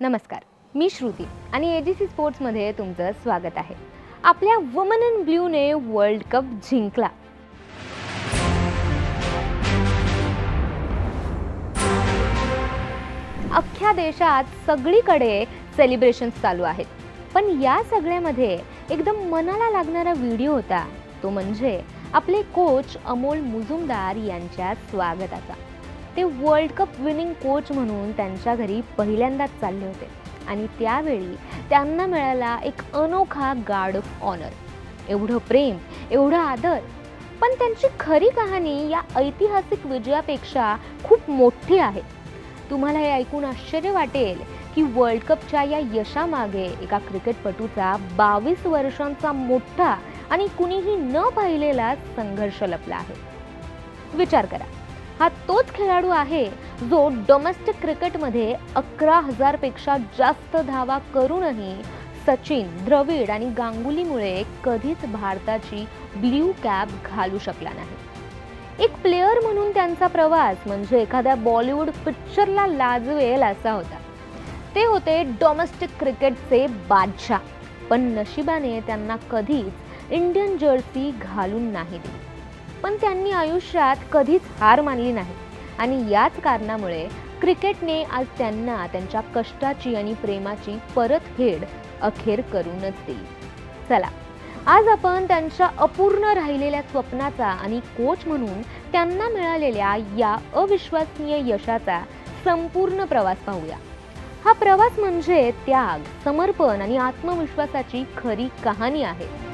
नमस्कार मी श्रुती आणि ए जी सी स्पोर्ट्समध्ये तुमचं स्वागत आहे. आपल्या वुमन इन ब्ल्यूने वर्ल्ड कप जिंकला. अख्ख्या देशात सगळीकडे सेलिब्रेशन्स चालू आहेत. पण या सगळ्यामध्ये एकदम मनाला लागणारा व्हिडिओ होता तो म्हणजे आपले कोच अमोल मुजुमदार यांच्या स्वागताचा. ते वर्ल्ड कप विनिंग कोच म्हणून त्यांच्या घरी पहिल्यांदाच चालले होते. आणि त्यावेळी त्यांना मिळाला एक अनोखा गार्ड ऑफ ऑनर एवढं प्रेम एवढं आदर. पण त्यांची खरी कहाणी या ऐतिहासिक विजयापेक्षा खूप मोठी आहे. तुम्हाला हे ऐकून आश्चर्य वाटेल की वर्ल्ड कपच्या या यशामागे एका क्रिकेटपटूचा बावीस वर्षांचा मोठा आणि कुणीही न पाहिलेला संघर्ष लपला आहे. विचार करा. हा तोच खेळाडू आहे जो डोमेस्टिक क्रिकेटमध्ये अकरा हजारपेक्षा जास्त धावा करूनही सचिन द्रविड आणि गांगुलीमुळे कधीच भारताची ब्ल्यू कॅप घालू शकला नाही. एक प्लेअर म्हणून त्यांचा प्रवास म्हणजे एखाद्या बॉलिवूड पिक्चरला लाजवेल असा होता. ते होते डोमेस्टिक क्रिकेटचे बादशाह पण नशिबाने त्यांना कधीच इंडियन जर्सी घालून नाही दिली. पण त्यांनी आयुष्यात कधीच हार मानली नाही. आणि याच कारणामुळे क्रिकेटने आज त्यांना त्यांच्या कष्टाची आणि प्रेमाची परतफेड अखेर करूनच दिली. चला आज आपण त्यांच्या अपूर्ण राहिलेल्या स्वप्नाचा आणि कोच म्हणून त्यांना मिळालेल्या या अविश्वसनीय यशाचा संपूर्ण प्रवास पाहूया. हा प्रवास म्हणजे त्याग समर्पण आणि आत्मविश्वासाची खरी कहाणी आहे.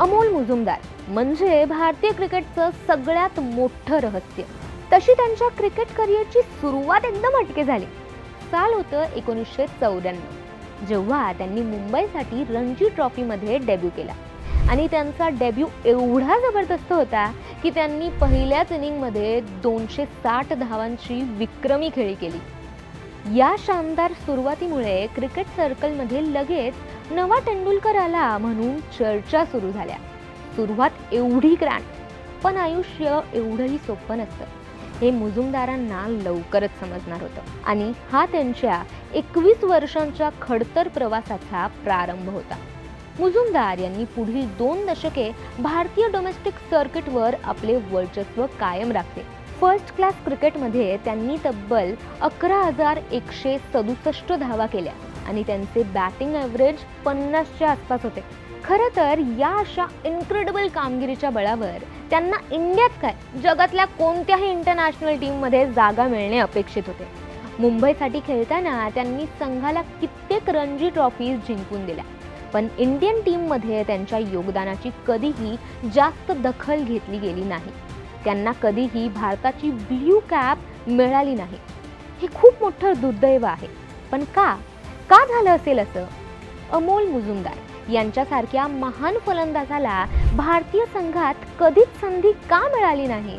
अमोल मुजुमदार म्हणजे भारतीय क्रिकेटचं सगळ्यात मोठं रहस्य. तशी त्यांच्या क्रिकेट करिअरची सुरुवात एकदम अटके झाली. साल होतं एकोणीसशे चौऱ्याण्णव जेव्हा त्यांनी मुंबईसाठी रणजी ट्रॉफीमध्ये डेब्यू केला. आणि त्यांचा डेब्यू एवढा जबरदस्त होता की त्यांनी पहिल्याच इनिंगमध्ये दोनशे साठ धावांची विक्रमी खेळी केली. या शानदार सुरुवातीमुळे क्रिकेट सर्कलमध्ये लगेच नवा तेंडुलकर आला म्हणून चर्चा सुरू झाल्या. सुरुवात एवढी ग्रँड पण आयुष्य एवढंही सोपं नसतं. हे मुजुमदारांना लवकरच समजणार होतं. आणि हा त्यांच्या एकवीस वर्षांच्या खडतर प्रवासाचा प्रारंभ होता. मुजुमदार यांनी पुढील दोन दशके भारतीय डोमेस्टिक सर्किटवर आपले वर्चस्व कायम राखले फर्स्ट क्लास क्रिकेटमध्ये त्यांनी तब्बल अकरा हजार एकशे सदुसष्ट धावा केल्या आणि त्यांचे बॅटिंग ॲव्हरेज पन्नासच्या आसपास होते. खरं तर या अशा इन्क्रेडिबल कामगिरीच्या बळावर त्यांना इंडियात काय जगातल्या कोणत्याही इंटरनॅशनल टीममध्ये जागा मिळणे अपेक्षित होते. मुंबईसाठी खेळताना त्यांनी संघाला कित्येक रणजी ट्रॉफीज जिंकून दिल्या. पण इंडियन टीममध्ये त्यांच्या योगदानाची कधीही जास्त दखल घेतली गेली नाही. त्यांना कधीही भारताची ब्ल्यू कॅप मिळाली नाही. हे खूप मोठं दुर्दैव आहे. पण का? का झालं असेल असं? अमोल मुजुमदार यांच्यासारख्या महान फलंदाजाला भारतीय संघात कधीच संधी का मिळाली नाही?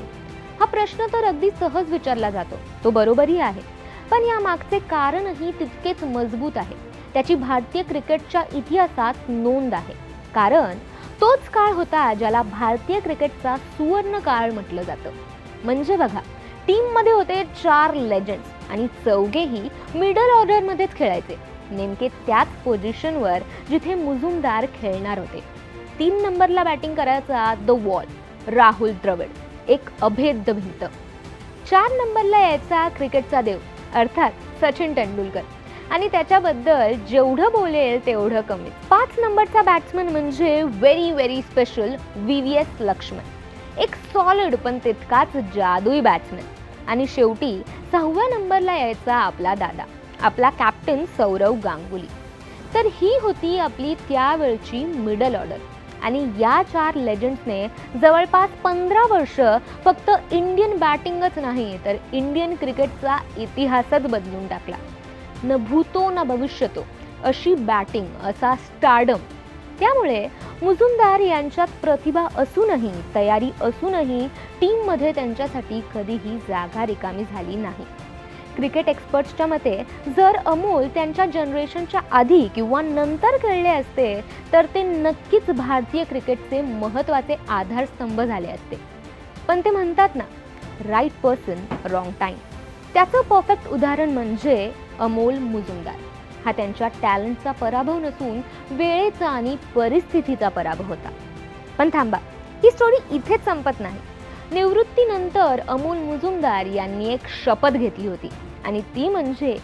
हा प्रश्न तर अगदी सहज विचारला जातो. तो बरोबरही आहे. पण या मागचे कारणही तितकेच मजबूत आहे. त्याची भारतीय क्रिकेटच्या इतिहासात नोंद आहे. कारण तोच काळ होता ज्याला भारतीय क्रिकेटचा सुवर्ण काळ म्हटलं जातं. म्हणजे बघा टीममध्ये होते चार लेजंड्स आणि चौघेही मिडल ऑर्डरमध्येच खेळायचे. नेमके त्याच पोझिशनवर जिथे मुजुमदार खेळणार होते. तीन नंबरला बॅटिंग करायचा द वॉल राहुल द्रविड एक अभेद्य भिंत. चार नंबरला यायचा क्रिकेटचा देव अर्थात सचिन तेंडुलकर. आणि त्याच्याबद्दल जेवढं बोलेल तेवढं कमी. पाच नंबरचा बॅट्समन म्हणजे very very special V V S Laxman. एक सॉलिड पण तितकाच जादुई बॅट्समन आणि शेवटी सहाव्या नंबरला यायचा आपला दादा आपला कॅप्टन सौरव गांगुली. तर ही होती आपली त्यावेळची मिडल ऑर्डर आणि या चार लेजंड्सने जवळपास पंधरा वर्ष फक्त इंडियन बॅटिंगच नाही तर इंडियन क्रिकेटचा इतिहासच बदलून टाकला. न भूतो न भविष्यतो अशी बॅटिंग असा स्टार्डम त्यामुळे मुजुमदार यांच्यात प्रतिभा असूनही तयारी असूनही टीममध्ये त्यांच्यासाठी कधीही जागा रिकामी झाली नाही. क्रिकेट एक्सपर्ट्सच्या मते जर अमोल त्यांच्या जनरेशनच्या आधी किंवा नंतर खेळले असते तर ते नक्कीच भारतीय क्रिकेटचे महत्त्वाचे आधारस्तंभ झाले असते. पण ते म्हणतात ना राईट पर्सन रॉंग टाईम त्याचं परफेक्ट उदाहरण म्हणजे अमोल मुजुमदार. हा त्यांच्या टॅलेंटचा पराभव नसून वेळेचा आणि परिस्थितीचा पराभव होता. पण थांबा ही स्टोरी इथेच संपत नाही. निवृत्तीनंतर अमोल मुजुमदार यांनी एक शपथ घेतली होती आणि ती म्हणजे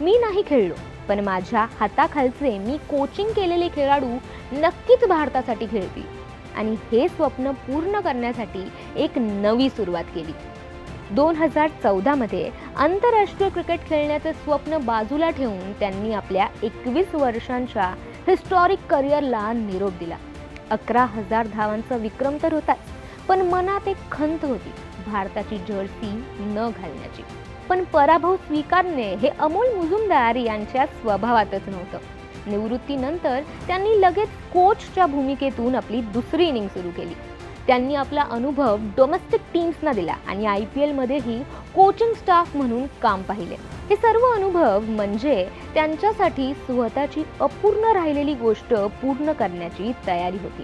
मी नाही खेळलो पण माझ्या हाताखालचे मी कोचिंग केलेले खेळाडू नक्कीच भारतासाठी खेळतील. आणि हे स्वप्न पूर्ण करण्यासाठी एक नवी सुरुवात केली. दोन हजार चौदामध्ये आंतरराष्ट्रीय क्रिकेट खेळण्याचे स्वप्न बाजूला ठेवून त्यांनी आपल्या एकवीस वर्षांच्या हिस्टॉरिक करिअरला निरोप दिला. अकरा हजार धावांचा विक्रम तर होताच पण मनात एक खंत होती भारताची जर्सी न घालण्याची. पण पराभव स्वीकारणे हे अमोल मुजुमदार यांच्या स्वभावातच नव्हतं. निवृत्तीनंतर त्यांनी लगेच कोचच्या भूमिकेतून आपली दुसरी इनिंग सुरू केली. त्यांनी आपला अनुभव डोमेस्टिक टीम्सना दिला आणि आय पी एलमध्येही कोचिंग स्टाफ म्हणून काम पाहिले. हे सर्व अनुभव म्हणजे त्यांच्यासाठी स्वतःची अपूर्ण राहिलेली गोष्ट पूर्ण करण्याची तयारी होती.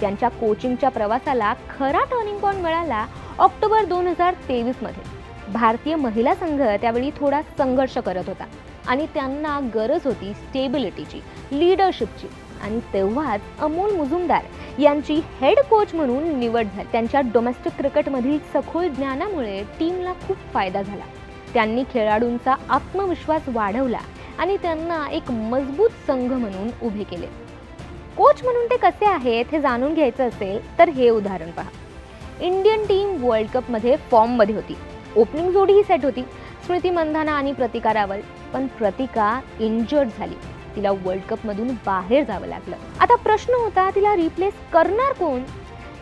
त्यांच्या कोचिंगच्या प्रवासाला खरा टर्निंग पॉईंट मिळाला ऑक्टोबर दोन हजार तेवीसमध्ये भारतीय महिला संघ त्यावेळी थोडा संघर्ष करत होता आणि त्यांना गरज होती स्टेबिलिटीची लीडरशिपची आणि तेव्हाच अमोल मुजुमदार यांची हेड कोच म्हणून निवड झाली. त्यांच्या डोमेस्टिक क्रिकेटमधील सखोल ज्ञानामुळे टीमला खूप फायदा झाला. त्यांनी खेळाडूंचा आत्मविश्वास वाढवला आणि त्यांना एक मजबूत संघ म्हणून उभे केले. कोच म्हणून ते कसे आहेत हे जाणून घ्यायचं असेल तर हे उदाहरण पहा. इंडियन टीम वर्ल्ड कपमध्ये फॉर्ममध्ये होती. ओपनिंग जोडी ही सेट होती. स्मृती मंधाना आणि प्रतिका रावल पण प्रतिका इंजर्ड झाली. तिला वर्ल्ड कपमधून बाहेर जावं लागलं. आता प्रश्न होता तिला रिप्लेस करणार कोण?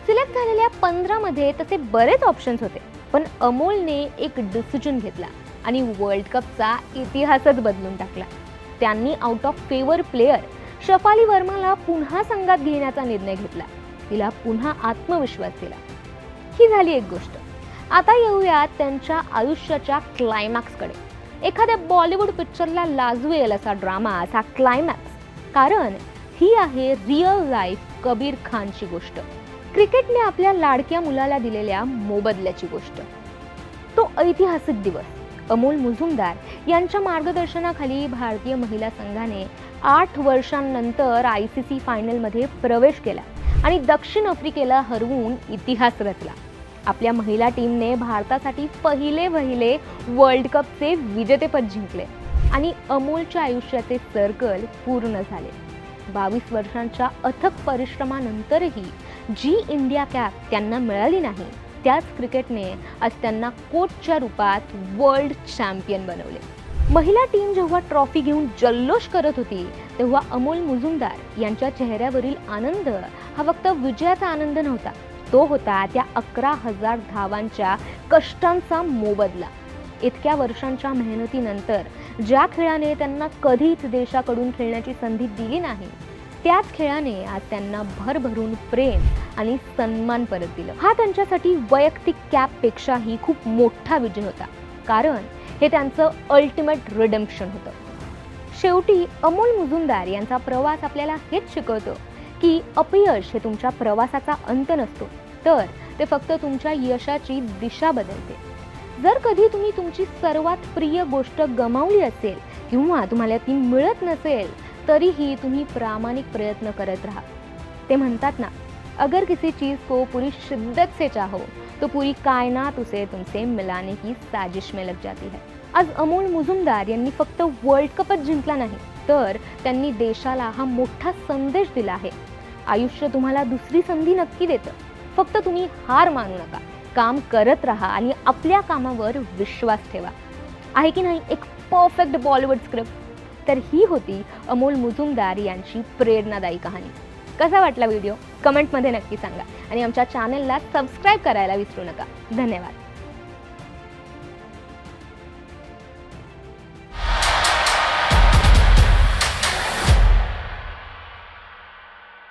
सिलेक्ट झालेल्या पंधरामध्ये तसे बरेच ऑप्शन्स होते पण अमोलने एक डिसिजन घेतला आणि वर्ल्ड कपचा इतिहासच बदलून टाकला. त्यांनी out of favour player Shafali वर्माला पुन्हा संघात घेण्याचा निर्णय घेतला. तिला पुन्हा आत्मविश्वास दिला. ही झाली एक गोष्ट. आता येऊयात त्यांच्या आयुष्याच्या क्लायमॅक्सकडे एखाद्या बॉलिवूड पिक्चरला लाजवेल असा ड्रामा असा क्लायमॅक्स कारण ही आहे रिअल लाईफ कबीर खानची गोष्ट. क्रिकेटने आपल्या लाडक्या मुलाला दिलेल्या मोबदल्याची गोष्ट. तो ऐतिहासिक दिवस. अमोल मुजुमदार यांच्या मार्गदर्शनाखाली भारतीय महिला संघाने आठ वर्षांनंतर आय सी सी फायनलमध्ये प्रवेश केला आणि दक्षिण आफ्रिकेला हरवून इतिहास रचला. आपल्या महिला टीमने भारतासाठी पहिले वहिले वर्ल्ड कपचे विजेतेपद जिंकले. आणि अमोलच्या आयुष्याचे सर्कल पूर्ण झाले. बावीस वर्षांच्या अथक परिश्रमानंतरही जी इंडिया कॅप त्यांना मिळाली नाही त्याच क्रिकेटने आज त्यांना कोचच्या रूपात वर्ल्ड चॅम्पियन बनवले. महिला टीम जेव्हा ट्रॉफी घेऊन जल्लोष करत होती तेव्हा अमोल मुजुमदार यांच्या चेहऱ्यावरील आनंद हा फक्त विजयाचा आनंद नव्हता. तो होता त्या अकरा हजार धावांच्या कष्टांचा मोबदला. इतक्या वर्षांच्या मेहनतीनंतर ज्या खेळाने त्यांना कधीच देशाकडून खेळण्याची संधी दिली नाही त्याच खेळाने आज त्यांना भरभरून प्रेम आणि सन्मान परत दिलं. हा त्यांच्यासाठी वैयक्तिक कॅपपेक्षाही खूप मोठा विजय होता. कारण हे त्यांचं अल्टिमेट रिडम्पशन होतं. शेवटी अमोल मुजुमदार यांचा प्रवास आपल्याला हेच शिकवतो की अपयश हे तुमच्या प्रवासाचा अंत नसतो. तर ते फक्त तुमच्या यशाची दिशा बदलते. जर कधी तुम्ही तुमची सर्वात प्रिय गोष्ट गमावली असेल किंवा तुम्हाला ती मिळत नसेल तरीही तुम्ही प्रामाणिक प्रयत्न करत राहा. ते म्हणतात ना अगर किसी चीज़ को पूरी शिद्दत से चाहो तो पूरी कायनात उसे तुमसे मिलाने की साजिश में लग जाती है. आज अमोल मुजुमदार यांनी फक्त वर्ल्ड कपच जिंकला नाही तर त्यांनी देशाला हा मोठा संदेश दिला आहे. आयुष्य तुम्हाला दुसरी संधी नक्की देतं. फक्त तुम्ही हार मानू नका. काम करत राहा आणि आपल्या कामावर विश्वास ठेवा. आहे की नाही? एक परफेक्ट बॉलिवूड स्क्रिप्ट तर ही होती अमोल मुजुमदार यांची प्रेरणादायी कहाणी. कसा वाटला व्हिडिओ कमेंटमध्ये नक्की सांगा. आणि आमच्या चॅनलला सबस्क्राईब करायला विसरू नका. धन्यवाद.